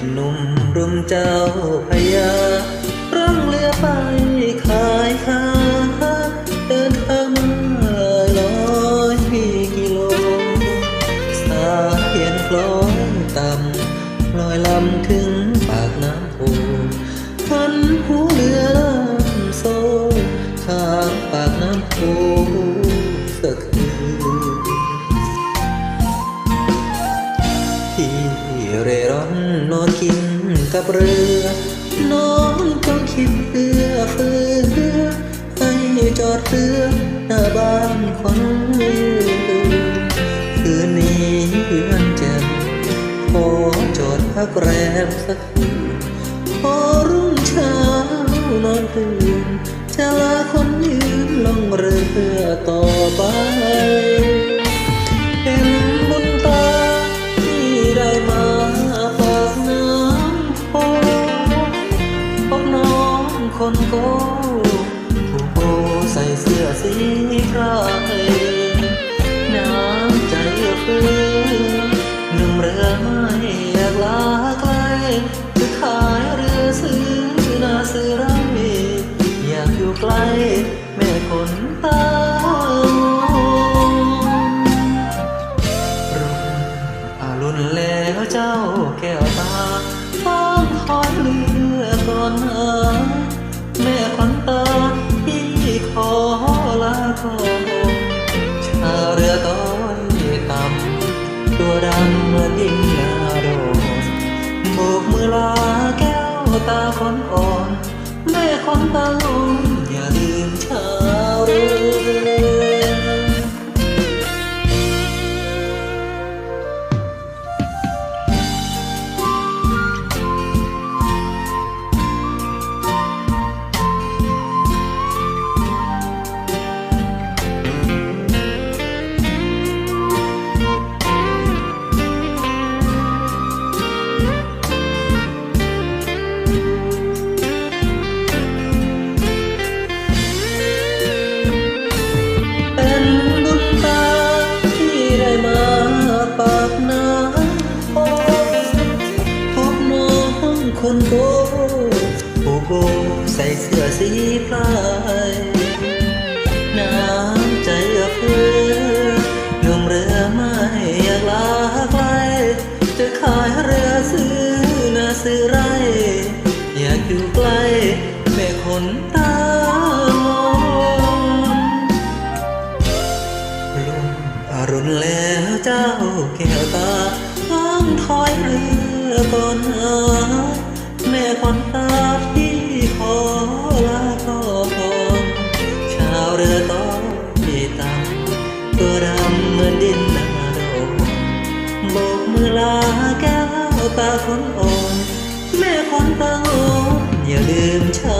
เป็นหนุ่มรุมเจ้าพญาร่องเรือไปขายค้าเดินทางมาร้อยกิโล สาเพียนคล้อยต่ำลอยลำถึงปากน้ำโพหันหูเรือ เร่ร่อนนอนกินกับเรือนอนก็คิดเพื่อเฟือให้จอดเรือหน้าบ้านคนลืมคืนนี้เพื่อนจ่มขอจอดพักแรมสักคืนพอรุ่งเช้านอนตื่นจะลาคนยืนลงเรือต่อไป คนโกผู้โบใส่เสื้อสีไพรน้ำใจเอื้อเฟื้อหนุ่มเรือไม่อยากลาไกลจะขายเรือซื้อนาซื้อไรอยากอยู่ใกล้แม่คนตารุ่นอรุณแล้วเจ้าแก้วตาต้องคอยเรือก่อนหาแล คนโตผู้โบใส่เสื้อสีพลายน้ำใจเอื้อเฟื้อหนุ่มเรือไม่อยากลาไกลจะขายเรือซื้อนาซื้อไร อยากอยู่ใกล้แม่คนตาลมลุ่มอรุณแล้วเจ้าแก้วตาต้องถอ ยเรือก่อนหาแม่คนตาที่ขอลาก่อนชาวเรือต้องที่ต่ำตัวดำเหมือนดินนาโดนโบกมือลาแก้วตาคนอ่อนแม่คนตาอ่อนอย่าลืมฉัน